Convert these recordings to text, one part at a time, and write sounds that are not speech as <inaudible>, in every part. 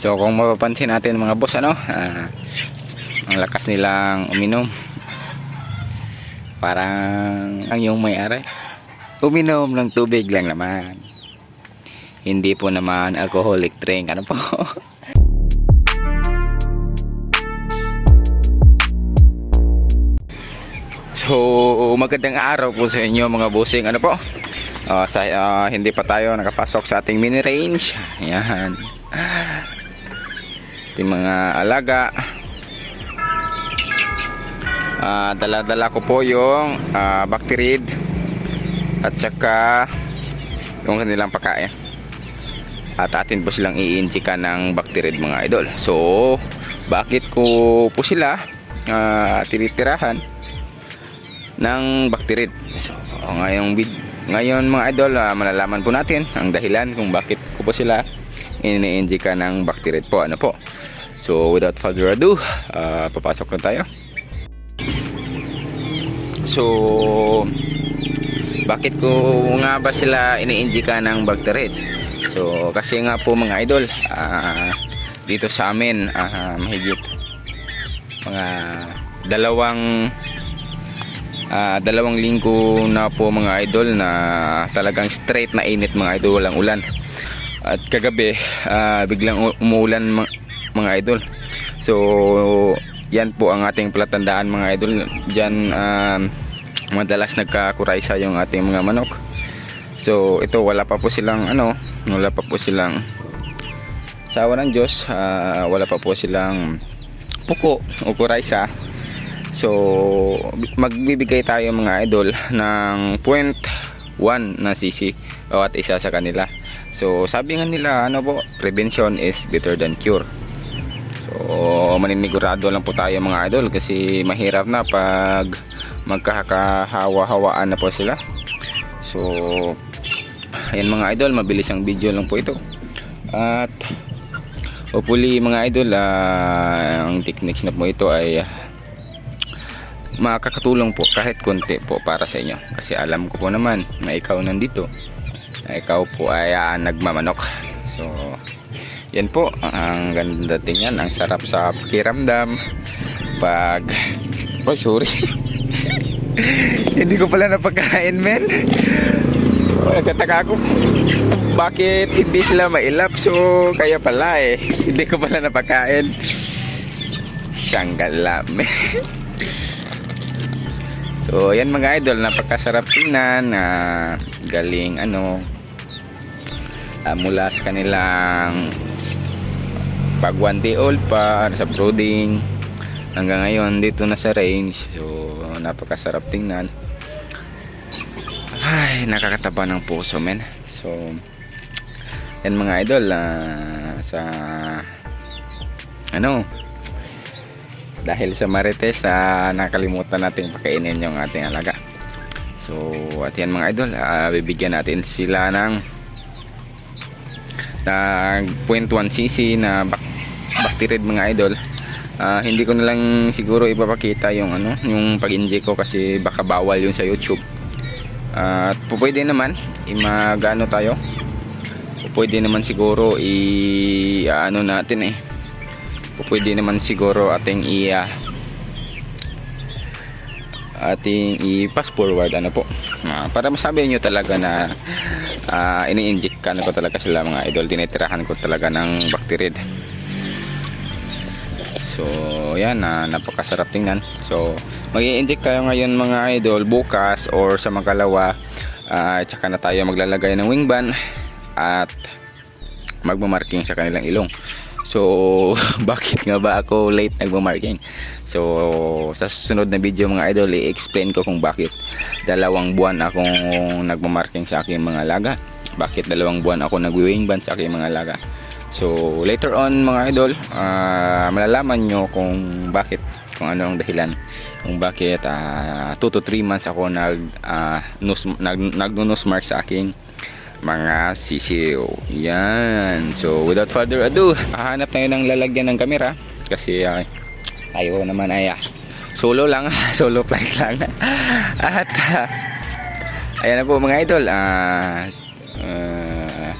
So kung mapapansin natin mga boss ano, ah, ang lakas nilang uminom. Parang ang yung may-ari. Uminom ng tubig lang naman. Hindi po naman alcoholic drink. Ano po? <laughs> So, magandang araw po sa inyo mga bossing. Ano po? Ah, sa, ah, hindi pa tayo nakapasok sa ating mini range. Ayan. Ating mga alaga. Ah, dala-dala ko po yung ah, Bacterid at saka yung kanilang pagkain. At atin po silang iinjika ng Bacterid mga idol. So, bakit ko po sila ah, tinitirahan? ng Bacterid. So, ngayong vid ngayon mga idol, ah, malalaman po natin ang dahilan kung bakit ko po sila ini-injika ng Bacterid po. Ano po? So, without further ado, ah, papasok na tayo. So, bakit ko nga ba sila ini-injika ng Bacterid? So, kasi nga po mga idol, ah, dito sa amin, ah, mahigit mga dalawang Ah, dalawang linggo na po mga idol na talagang straight na init mga idol walang ulan at kagabi ah, biglang umuulan mga idol so yan po ang ating palatandaan mga idol dyan ah, madalas nagkakuraysa yung ating mga manok so ito wala pa po silang ano wala pa po silang sa ng Diyos ah, wala pa po silang puko o kuraysa So, magbibigay tayo mga idol ng 0.1 na cc bawat isa sa kanila. So, sabi nga nila, ano po, prevention is better than cure. So, maninigurado lang po tayo mga idol kasi mahirap na pag magkakahawa-hawaan na po sila. So, ayan mga idol, mabilis ang video lang po ito. At, hopefully mga idol, ah, ang techniques na po ito ay makakatulong po kahit konti po para sa inyo kasi alam ko po naman na ikaw nandito na ikaw po ay ah, nagmamanok so yan po ang ganda tingnan ang sarap sa pakiramdam. Pag oh sorry. <laughs> Hindi ko pala napagkain men. Nagtataka ako. Bakit hindi sila mailap so kaya pala eh. Hindi ko pala napagkain. Siyang galame <laughs> So, yan mga idol, napakasarap tingnan. Na galing ano ah, mula sa kanilang pag one day old pa sa brooding hanggang ngayon dito na sa range. So, napakasarap tingnan. Ay, nakakataba ng puso men. So, yan mga idol ah, sa ano dahil sa marites na nakalimutan natin pakainin yung ating alaga so at yan mga idol ah, bibigyan natin sila ng ng 0.1 cc na bacterid mga idol. Ah, hindi ko na lang siguro ipapakita yung ano yung pag-inject ko kasi baka bawal yun sa YouTube. At po pwede naman imagano tayo. Pwede naman siguro i ano natin eh. Pwede naman siguro ating i ah, ating i-pass forward ano po. Ah, para masabi nyo talaga na uh, ini-inject ko talaga sila mga idol. Tinitirahan ko talaga ng bacterid so yan na napakasarap tingnan so mag inject tayo ngayon mga idol bukas or sa magkalawa uh, tsaka na tayo maglalagay ng wing ban at magmamarking sa kanilang ilong So, <laughs> bakit nga ba ako late nagmamarking? So, sa susunod na video mga idol, i-explain ko kung bakit dalawang buwan akong nagmamarking sa aking mga laga. Bakit dalawang buwan ako nagwi-wing band sa aking mga laga. So, later on mga idol, ah, malalaman nyo kung bakit, kung ano ang dahilan. Kung bakit 2 to 3 months ako nag, ah, nag, nag-nose mark sa aking mga sisiw. Yan. So, without further ado, hahanap tayo ng lalagyan ng kamera kasi uh, tayo naman ay ah, solo lang, <laughs> solo flight lang. At ah, ayan na po mga idol. Ah, ah,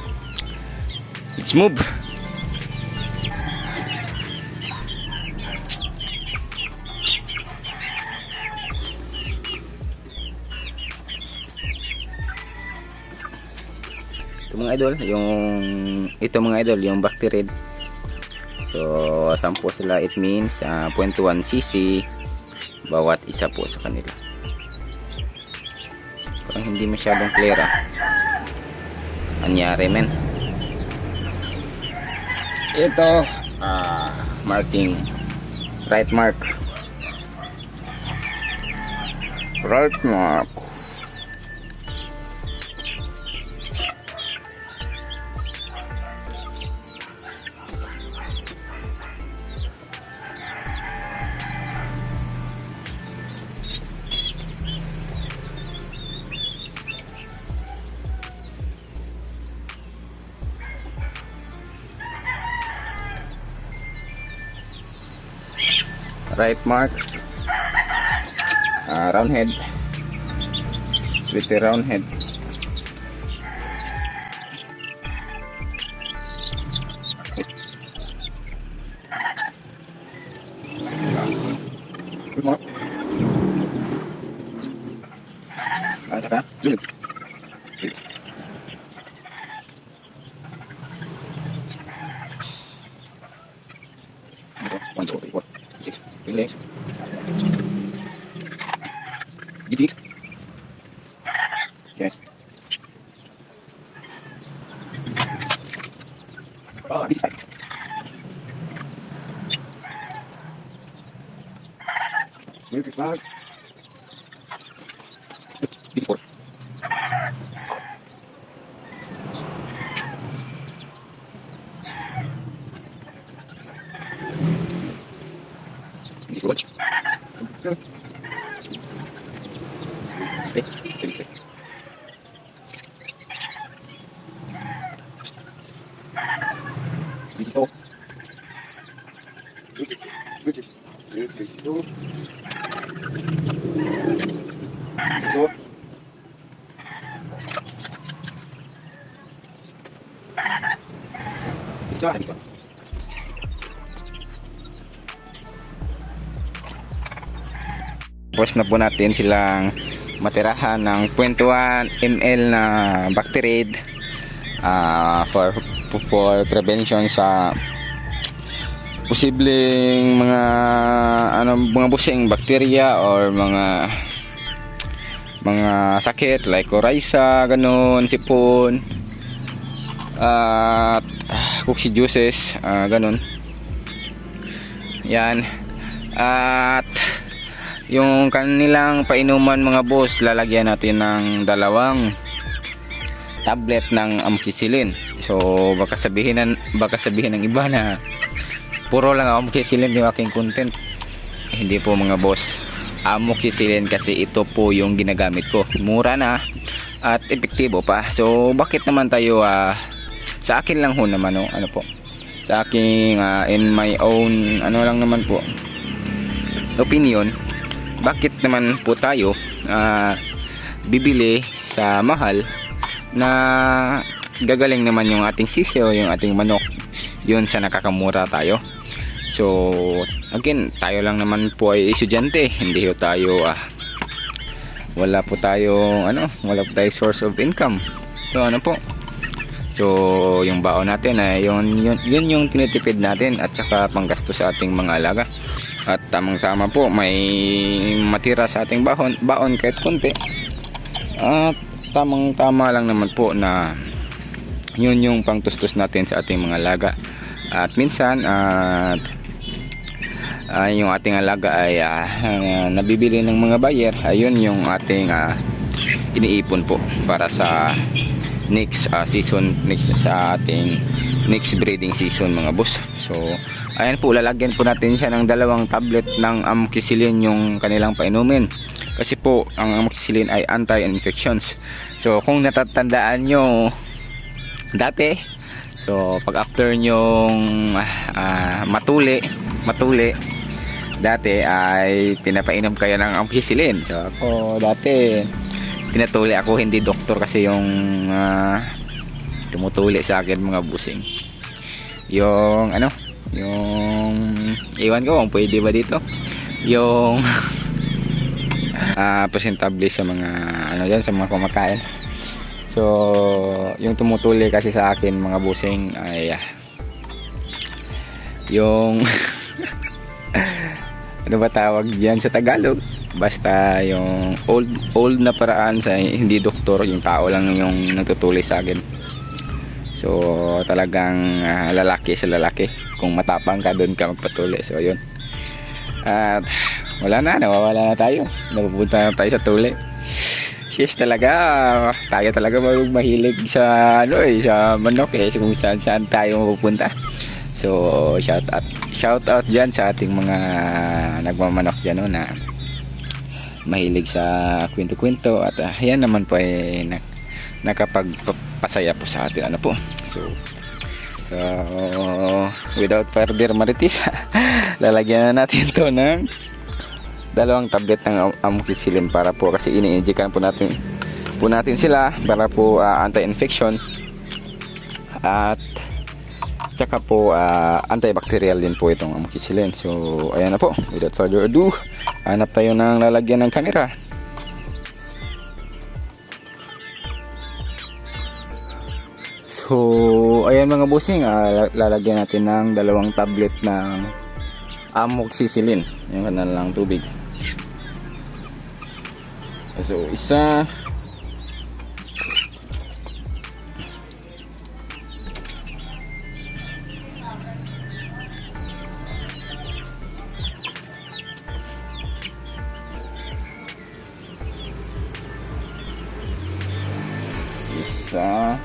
let's move. Mga idol, yung ito mga idol, yung Bacterid. So, 10 sila, it means uh, 0.1 cc bawat isa po sa kanila. Parang hindi masyadong clear ah. Anyari men. Ito, ah, marking right mark. Right mark. Right mark. Uh, round head. Sweetie round head. Good mark. Ah, saka, Move it back. All. This is all. Tapos na po natin silang matirahan ng 0.1 ml na Bacterid ah, for for prevention sa posibleng mga ano mga busing bakterya or mga mga sakit like coryza, ganun, sipon at coccidiosis, ah, ganun. Yan. At yung kanilang painuman mga boss, lalagyan natin ng dalawang tablet ng amoxicillin. So baka sabihin baka sabihin ng iba na puro lang amoxicillin yung aking content. Hindi po mga boss. Amoxicillin kasi ito po yung ginagamit ko. Mura na at epektibo pa. So bakit naman tayo ah, sa akin lang ho naman oh, ano po. Sa aking ah, in my own ano lang naman po opinion bakit naman po tayo ah, bibili sa mahal na gagaling naman yung ating sisyo, yung ating manok yun sa nakakamura tayo so again tayo lang naman po ay estudyante. Hindi ho tayo ah, wala po tayo ano wala po tayo source of income. So ano po? So yung baon natin ay yun, yun, yun yung tinitipid natin at saka panggasto sa ating mga alaga. At tamang tama po may matira sa ating baon, baon kahit konti. At tamang tama lang naman po na yun yung pangtustos natin sa ating mga alaga. At minsan at ah, yung ating alaga ay ah, ah, nabibili ng mga buyer. Ayun yung ating ah, iniipon po para sa next ah, season next sa ating next breeding season mga boss. So ayan po lalagyan po natin siya ng dalawang tablet ng amoxicillin yung kanilang painumin. Kasi po ang amoxicillin ay anti-infections. So kung natatandaan nyo dati so pag after nyong ah, matuli matuli dati ay pinapainom kayo ng amoxicillin so ako dati tinatuli ako hindi doktor kasi yung ah, tumutuli sa akin mga busing. Yung ano yung iwan ko kung pwede ba dito. Yung <laughs> ah presentable sa mga ano yan sa mga kumakain So, yung tumutuli kasi sa akin mga busing ay ah, yung <laughs> ano ba tawag diyan sa Tagalog? Basta yung old old na paraan sa hindi doktor, yung tao lang yung nagtutuli sa akin. So, talagang ah, lalaki sa lalaki. Kung matapang ka, doon ka magpatuli. So, yun. At wala na, nawawala na tayo. Napupunta na tayo sa tuli. Yes talaga, tayo talaga mahilig sa ano eh, sa manok eh, kung saan saan tayo mapupunta. So, shout out shout out diyan sa ating mga nagmamanok diyan no, na mahilig sa kwento-kwento. At uh, yan naman po ay na, nakapagpasaya po sa atin. Ano po. So, so without further maritis, <laughs> lalagyan na natin to ng dalawang tablet ng am- amoxicillin para po kasi ini-injectan po natin po natin sila para po ah, anti-infection. At saka po ah, antibacterial din po itong amoxicillin. So ayan na po. Without further ado hanap tayo ng lalagyan ng camera so ayan mga bossing ah, lalagyan natin ng dalawang tablet ng amoxicillin. Yung kanilang tubig. So isa isa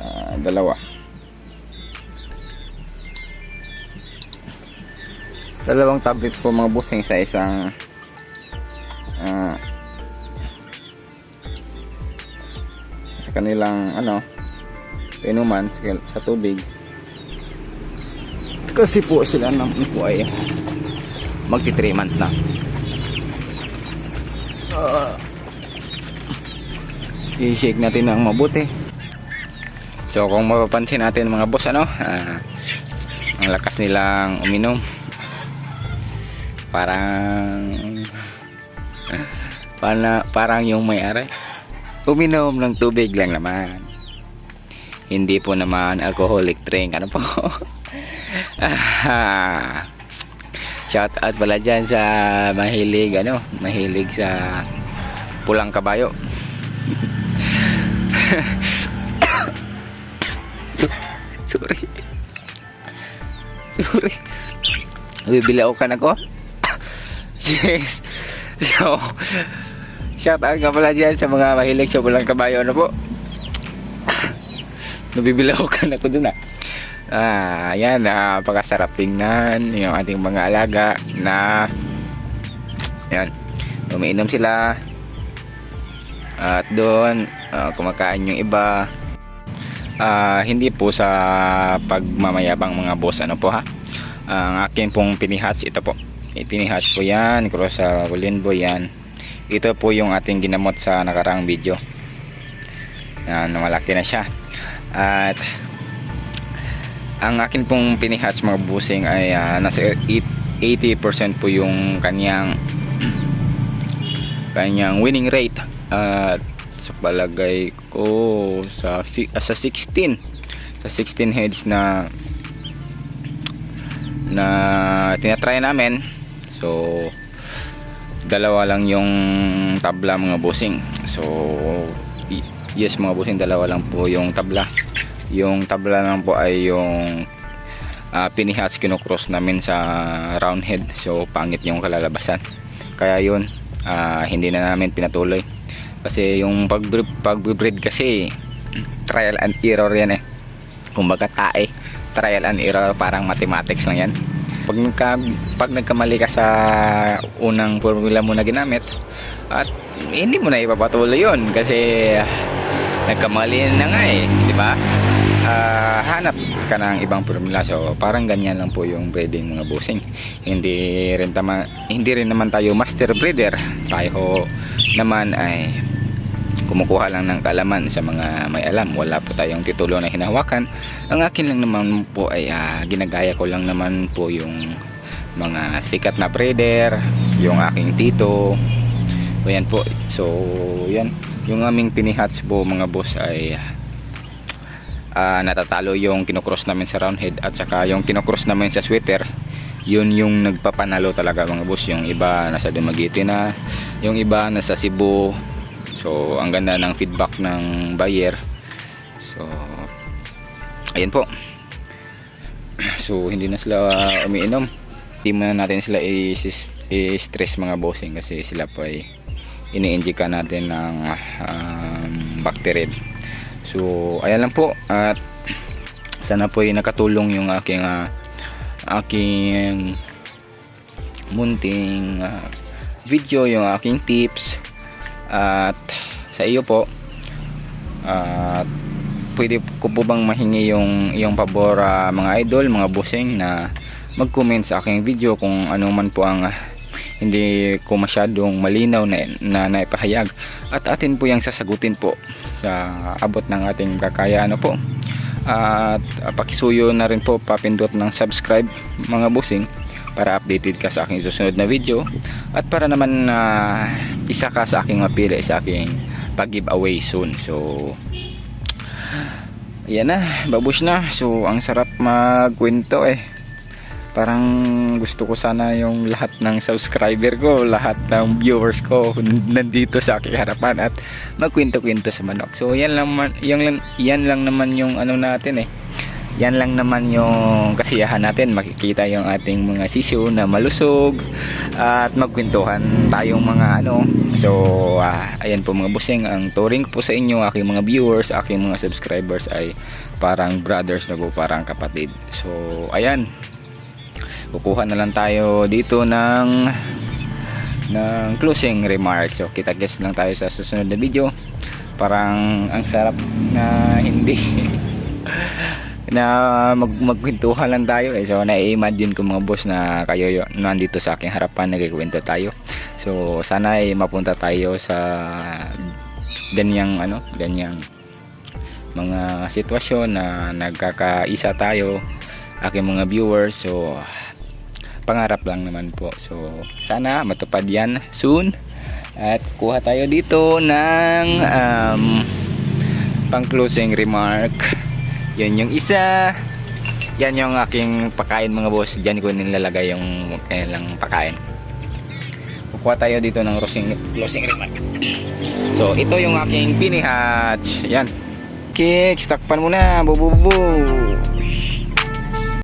Ah, dalawa. Dalawang tablet po mga busing sa isang ah, sa kanilang ano inuman sa, sa tubig kasi po sila naman po ay magti 3 months na Ah. i-shake natin ng mabuti So kung mapapansin natin mga boss ano, ah, ang lakas nilang uminom. Parang para, parang yung may-ari uminom ng tubig lang naman. Hindi po naman alcoholic drink. Ano po? <laughs> Ah, Shout out pala dyan sa mahilig ano, mahilig sa pulang kabayo. <coughs> Sorry. Sorry. Bibili ako ka na ko. <coughs> Yes. So, shout out ka pala dyan sa mga mahilig sa pulang kabayo. Ano po? <coughs> Nabibili ako ka na ko dun ah. Ah, yan, napakasarap tingnan yung ating mga alaga na yan, umiinom sila. At doon ah, kumakain yung iba. Ah, hindi po sa pagmamayabang mga boss ano po ha? Ang akin pong pinihats ito po. Ipinihats po yan cross sa Wolinbo yan. Ito po yung ating ginamot sa nakarang video. Yan malaki na siya. At ang akin pong pinihats mga busing ay ah, nasa 80% po yung kanyang kanyang winning rate. At sa palagay ko sa ah, sa 16 sa 16 heads na na tinatry namin. So dalawa lang yung tabla mga bossing so yes mga bossing dalawa lang po yung tabla yung tabla lang po ay yung uh, pinihats kinocross namin sa round head so pangit yung kalalabasan. Kaya yun ah, hindi na namin pinatuloy. Kasi yung pag pagbreed kasi trial and error yan eh. Kumbaga tae. Trial and error parang mathematics lang yan. Pag nagka, pag nagkamali ka sa unang formula mo na ginamit at hindi mo na ipapatuloy yun kasi nagkamali na nga eh di ba Ah, hanap ka ng ibang formula. So parang ganyan lang po yung breeding mga busing hindi rin tama hindi rin naman tayo master breeder. Tayo naman ay kumukuha lang ng kalaman sa mga may alam. Wala po tayong titulo na hinahawakan. Ang akin lang naman po ay ah, ginagaya ko lang naman po yung mga sikat na breeder, yung aking tito. So yan po. So yan, yung aming pinihats po mga boss ay ah, natatalo yung kinocross namin sa roundhead at saka yung kinocross namin sa sweater yun yung nagpapanalo talaga mga boss. Yung iba nasa Dumaguete na yung iba nasa Cebu. So ang ganda ng feedback ng buyer. So ayun po. <clears throat> So hindi na sila umiinom. Hindi muna natin sila i-stress mga bossing kasi sila po ay ini-injika natin ng um, Bacterid so ayan lang po. At sana po ay nakatulong yung aking ah, aking munting ah, video yung aking tips. At sa iyo po. At pwede ko po bang mahingi yung yung pabor ah, mga idol mga bossing na mag-comment sa aking video kung ano man po ang ah, hindi ko masyadong malinaw na, na naipahayag. At atin po yung sasagutin po sa abot ng ating kakaya ano po. At uh, pakisuyo na rin po papindot ng subscribe mga busing para updated ka sa aking susunod na video. At para naman na isa ka sa aking mapili sa aking pag giveaway soon. So yan na babush na. So ang sarap magkwento eh parang gusto ko sana yung lahat ng subscriber ko lahat ng viewers ko <laughs> nandito sa aking harapan at magkwento-kwento sa manok. So yan lang man, yan lang, yan lang naman yung ano natin eh. Yan lang naman yung kasiyahan natin. Makikita yung ating mga sisiyo na malusog at magkwentuhan tayong mga ano. So ah, ayan po mga busing. Ang touring po sa inyo aking mga viewers aking mga subscribers ay parang brothers na po parang kapatid. So ayan kukuha na lang tayo dito ng ng closing remarks. So kita guess lang tayo sa susunod na video. Parang ang sarap na hindi <laughs> na mag magkwentuhan lang tayo eh. so na-imagine ko mga boss na kayo nandito sa aking harapan nagkikwento tayo. So sana ay mapunta tayo sa ganyang ano ganyang mga sitwasyon na nagkakaisa tayo aking mga viewers. So pangarap lang naman po. So sana matupad yan soon. At kuha tayo dito ng um, pang closing remark. Yan yung isa. Yan yung aking pakain mga boss. Dyan ko nilalagay yung kanilang pakain. Kukuha tayo dito ng closing, closing remark. So ito yung aking pinihatch. Yan. Kicks takpan mo na. Bububu